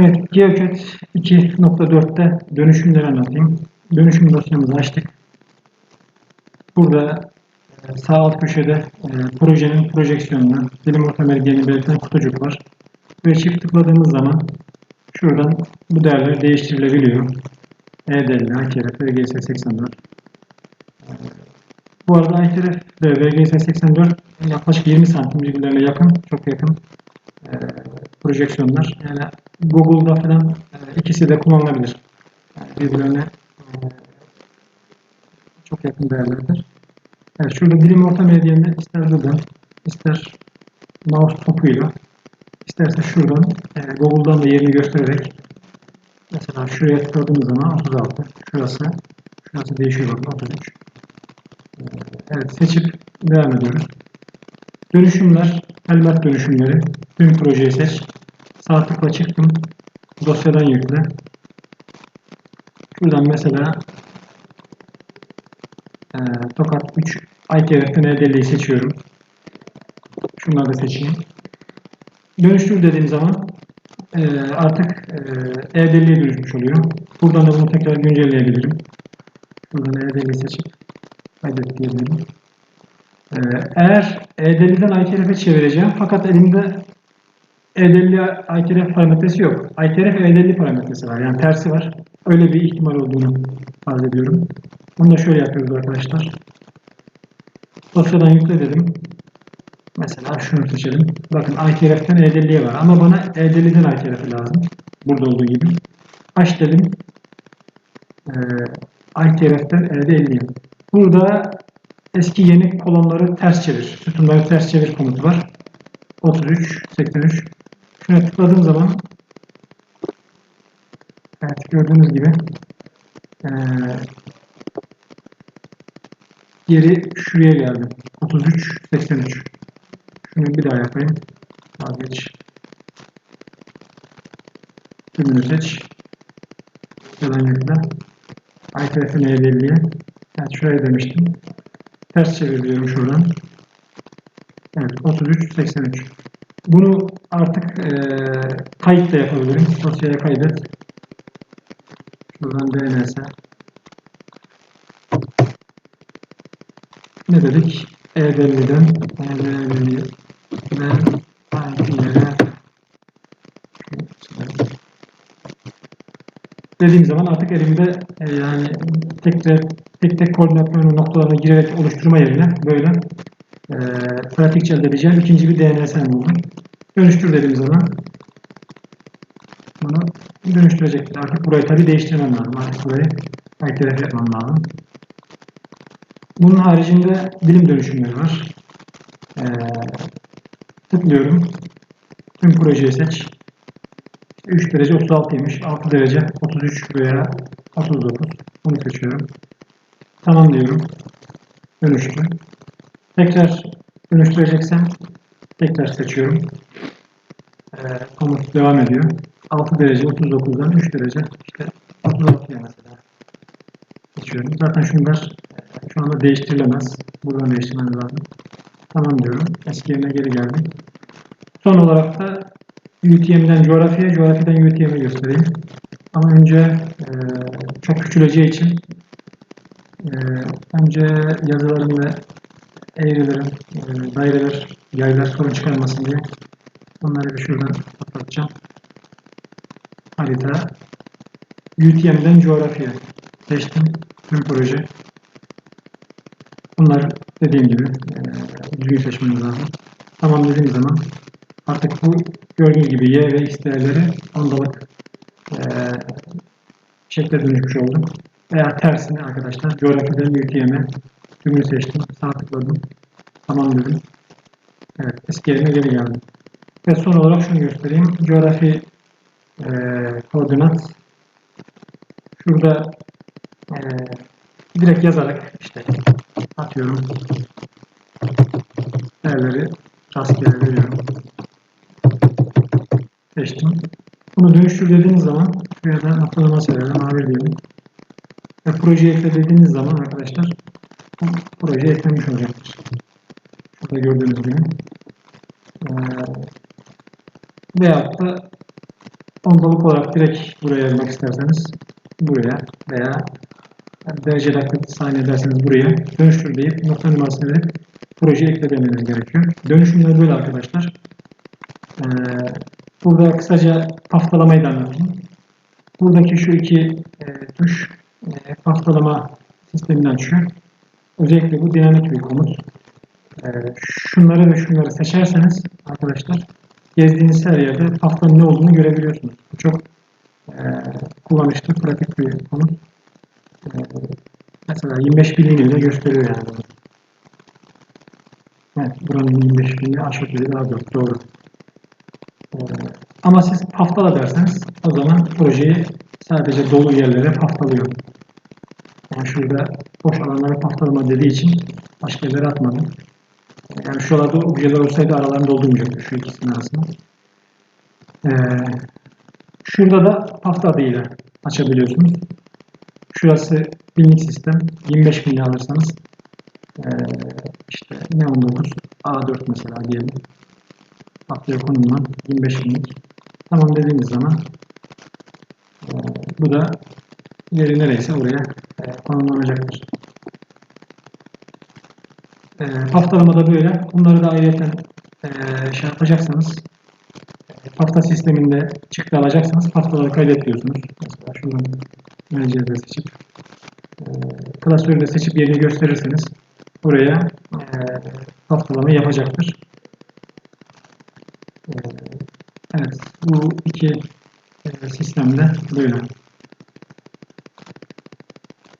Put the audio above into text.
Evet, GeoCAD 2.4'te dönüşümleri anlatayım. Dönüşüm dosyamızı açtık. Burada e, sağ alt köşede e, projenin projeksiyonunu, dilim orta meridyeni belirten kutucuk var. Ve çift tıkladığımız zaman şuradan bu değerler değiştirilebiliyor. E EDL, ITRF, VGS 84. E, Bu arada ITRF ve VGS 84 yaklaşık 20 santim birbirlerine yakın, çok yakın e, projeksiyonlar. Yani Google'da falan e, ikisi de kullanılabilir. Yani birbirlerine e, çok yakın değerlerdir. Evet, şurada dilim orta medyanda ister buradan, ister mouse topuyla, isterse şuradan e, Google'dan da yerini göstererek mesela şuraya tıkladığımız zaman 36, şurası, şurası değişiyor bakın 33. E, evet, seçip devam ediyoruz. Dönüşümler, elmat dönüşümleri. Tüm projeyi seç. Sağ tıkla çıktım. Dosyadan yükle. Şuradan mesela e, Tokat 3 ITRF'den EDL'yi seçiyorum. Şunları da seçeyim. Dönüştür dediğim zaman e, artık e, EDL'ye dönüşmüş oluyor. Buradan da bunu tekrar güncelleyebilirim. Buradan EDL'yi seçip kaydet diyebilirim. Ee, eğer EDL'den ITRF'e çevireceğim fakat elimde EDL ITRF parametresi yok. ITRF EDL parametresi var. Yani tersi var. Öyle bir ihtimal olduğunu farz ediyorum. Bunu da şöyle yapıyoruz arkadaşlar. Dosyadan yükle dedim. Mesela şunu seçelim. Bakın ITRF'den EDL'ye var. Ama bana EDL'den ITRF lazım. Burada olduğu gibi. Aç dedim. Ee, ITRF'den EDL'ye. Burada eski yeni kolonları ters çevir. Sütunları ters çevir komutu var. 33, 83. Şuna tıkladığım zaman evet gördüğünüz gibi ee, geri şuraya geldi. 33, 83. Şunu bir daha yapayım. Vazgeç. Tümünü seç. Yalan yükle. ITF'in E50'ye. Evet şuraya demiştim. Ters çeviriyorum şuradan. Evet 33 83. Bunu artık e, kayıt da yapabilirim. Dosyaya kaydet. Şuradan DNS. Ne dedik? E E50'den E50'den IP'lere dediğim zaman artık elimde e, yani tek tek, tek, tek koordinat yönü noktalarına girerek oluşturma yerine böyle e, pratikçe elde edeceğim ikinci bir DNS'm oldu. Dönüştür dediğim zaman bunu dönüştürecektir. Artık burayı tabi değiştirmem lazım. Artık burayı ITRF yapmam lazım. Bunun haricinde bilim dönüşümleri var. E, tıklıyorum. Tüm projeyi seç. 3 derece 36'ymış. 6 derece 33 veya 39. Bunu seçiyorum. Tamam diyorum. Dönüştü. Tekrar dönüştüreceksem tekrar seçiyorum. Ee, komut devam ediyor. 6 derece 39'dan 3 derece işte 36'ya mesela seçiyorum. Zaten şunlar e, şu anda değiştirilemez. Buradan değiştirmemiz lazım. Tamam diyorum. Eski yerine geri geldim. Son olarak da UTM'den coğrafyaya, coğrafyadan UTM'e göstereyim. Ama önce e, çok küçüleceği için e, önce yazıların ve eğrilerin, e, daireler, yaylar sorun çıkarmasın diye onları bir şuradan kapatacağım. Harita. UTM'den coğrafya seçtim. Tüm proje. Bunlar dediğim gibi e, düzgün seçmeniz lazım. Tamam dediğim zaman artık bu gördüğünüz gibi y ve x değerleri ondalık e, şekle dönüşmüş oldu. Veya tersine arkadaşlar coğrafyadan UTM'e tümünü seçtim. Sağ tıkladım. Tamam dedim. Evet eski yerine geri geldim. Ve son olarak şunu göstereyim. Coğrafi e, koordinat şurada e, direkt yazarak işte atıyorum değerleri rastgele veriyorum. Seçtim. Bunu dönüştür dediğiniz zaman şuraya da noktalama sebebi mavi diyelim. Ve projeyi ekle dediğiniz zaman arkadaşlar proje eklenmiş olacaktır. Şurada gördüğünüz gibi. Ee, veyahut da ondalık olarak direkt buraya yazmak isterseniz buraya veya derece dakika saniye derseniz buraya dönüştür deyip nokta numarasını verip projeyi ekle demeniz gerekiyor. Dönüşümler böyle arkadaşlar. Ee, burada kısaca haftalamayı da anlatayım. Buradaki şu iki e, tuş e, haftalama sistemini açıyor. Özellikle bu dinamik bir komut. E, şunları ve şunları seçerseniz arkadaşlar gezdiğiniz her yerde haftanın ne olduğunu görebiliyorsunuz. Bu çok e, kullanışlı, pratik bir komut. E, mesela 25 binliğini bile gösteriyor yani. Evet, buranın 25 binliği aşağı yukarı daha doğru. doğru. E, ama siz haftala derseniz o zaman projeyi sadece dolu yerlere haftalıyor. Yani şurada boş alanları haftalama dediği için başka yerlere atmadım. Yani şuralarda objeler olsaydı aralarını doldurmayacaktı şu ikisinin arasında. Ee, şurada da hafta adıyla açabiliyorsunuz. Şurası binlik sistem. 25 binli alırsanız ee, işte ne 19 A4 mesela diyelim. Haftaya konulan 25 binlik. Tamam dediğiniz zaman ee, bu da yeri nereyse oraya konumlanacaktır. E, haftalamada böyle. Bunları da ayrıca e, şey yapacaksanız e, sisteminde çıktı alacaksanız haftaları kaydet diyorsunuz. Mesela şuradan menajerde seçip e, klasörü de seçip yerini gösterirseniz buraya e, haftalama yapacaktır. E, evet bu iki e, sistemde böyle.